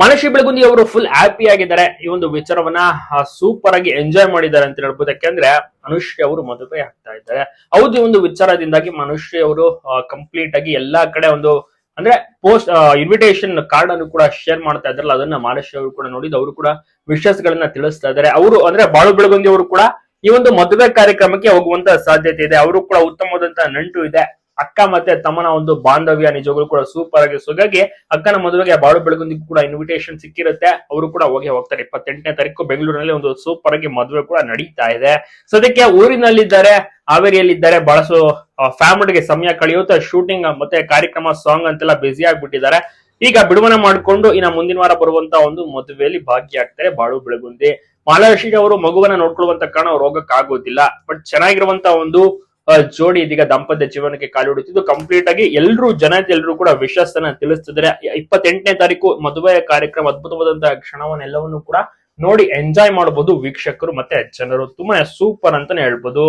ಮನಶ್ರೀ ಬೆಳಗುಂದಿ ಅವರು full happy ಆಗಿದ್ದಾರೆ. ಈ ಒಂದು ವಿಚಾರವನ್ನ ಸೂಪರ್ ಆಗಿ ಎಂಜಾಯ್ ಮಾಡಿದ್ದಾರೆ ಅಂತ ಹೇಳ್ಬೋದು. ಯಾಕೆಂದ್ರೆ, ಮನುಷ್ಯ ಅವರು ಮದುವೆ ಆಗ್ತಾ ಇದ್ದಾರೆ. ಹೌದು, ಈ ಒಂದು ವಿಚಾರದಿಂದಾಗಿ ಮನುಷ್ಯ ಅವರು ಕಂಪ್ಲೀಟ್ ಆಗಿ ಎಲ್ಲಾ ಕಡೆ ಒಂದು, ಅಂದ್ರೆ ಪೋಸ್ಟ್ ಇನ್ವಿಟೇಷನ್ ಕಾರ್ಡ್ ಅನ್ನು ಕೂಡ ಶೇರ್ ಮಾಡ್ತಾ ಇದ್ರಲ್ಲ ಅದನ್ನ ಮಹಾರಾಷ್ಟ್ರ ಅವರು ಕೂಡ ನೋಡಿದ್ ಅವರು ಕೂಡ ವಿಶಸ್ ಗಳನ್ನ ತಿಳಿಸ್ತಾ ಇದ್ದಾರೆ. ಅವರು, ಅಂದ್ರೆ, ಬಾಳು ಬೆಳಗುಂದಿ ಅವರು ಕೂಡ ಈ ಒಂದು ಮದುವೆ ಕಾರ್ಯಕ್ರಮಕ್ಕೆ ಹೋಗುವಂತ ಸಾಧ್ಯತೆ ಇದೆ. ಅವರು ಕೂಡ ಉತ್ತಮವಾದಂತಹ ನಂಟು ಇದೆ. ಅಕ್ಕ ಮತ್ತೆ ತಮ್ಮನ ಒಂದು ಬಾಂಧವ್ಯ ನಿಜವಾಗ್ಲು ಕೂಡ ಸೂಪರ್ ಆಗಿ ಸೊಗಾಗಿ, ಅಕ್ಕನ ಮದುವೆಗೆ ಬಾಳು ಬೆಳಗುಂದಿಗೂ ಕೂಡ ಇನ್ವಿಟೇಷನ್ ಸಿಕ್ಕಿರುತ್ತೆ. ಅವರು ಕೂಡ ಹೋಗಿ ಹೋಗ್ತಾರೆ. ಇಪ್ಪತ್ತೆಂಟನೇ ತಾರೀಕು ಬೆಂಗಳೂರಿನಲ್ಲಿ ಒಂದು ಸೂಪರ್ ಆಗಿ ಮದುವೆ ಕೂಡ ನಡೀತಾ ಇದೆ. ಸದ್ಯಕ್ಕೆ ಊರಿನಲ್ಲಿದ್ದಾರೆ, ಹಾವೇರಿಯಲ್ಲಿದ್ದಾರೆ. ಬಹಳಷ್ಟು ಫ್ಯಾಮಿಲಿಗೆ ಸಮಯ ಕಳೆಯುತ್ತೆ. ಶೂಟಿಂಗ್ ಮತ್ತೆ ಕಾರ್ಯಕ್ರಮ ಸಾಂಗ್ ಅಂತೆಲ್ಲ ಬ್ಯುಸಿ ಆಗ್ಬಿಟ್ಟಿದ್ದಾರೆ. ಈಗ ಬಿಡುಗಡೆ ಮಾಡಿಕೊಂಡು ಇನ್ನ ಮುಂದಿನ ವಾರ ಬರುವಂತ ಒಂದು ಮದುವೆಯಲ್ಲಿ ಭಾಗಿಯಾಗ್ತಾರೆ ಬಾಳು ಬೆಳಗುಂದಿ. ಮಾಲಾಶ್ರೀ ಅವರು ಮಗುವನ್ನ ನೋಡ್ಕೊಳ್ಳುವಂತ ಕಾರಣ ಆಗೋದಿಲ್ಲ ಬಟ್ ಚೆನ್ನಾಗಿರುವಂತ ಒಂದು ಜೋಡಿ ಇದೀಗ ದಾಂಪತ್ಯ ಜೀವನಕ್ಕೆ ಕಾಲಿಡುತ್ತಿದ್ದು ಕಂಪ್ಲೀಟ್ ಆಗಿ ಎಲ್ಲರೂ ಜನತೆ ಎಲ್ಲರೂ ಕೂಡ ವಿಶ್ವಾಸ ತಿಳಿಸ್ತಿದ್ದಾರೆ. ಇಪ್ಪತ್ತೆಂಟನೇ ತಾರೀಕು ಮದುವೆ ಕಾರ್ಯಕ್ರಮ, ಅದ್ಭುತವಾದಂತಹ ಕ್ಷಣವನ್ನೆಲ್ಲವನ್ನು ಕೂಡ ನೋಡಿ ಎಂಜಾಯ್ ಮಾಡಬಹುದು ವೀಕ್ಷಕರು ಮತ್ತೆ ಜನರು. ತುಂಬಾ ಸೂಪರ್ ಅಂತಾನೆ ಹೇಳ್ಬೋದು.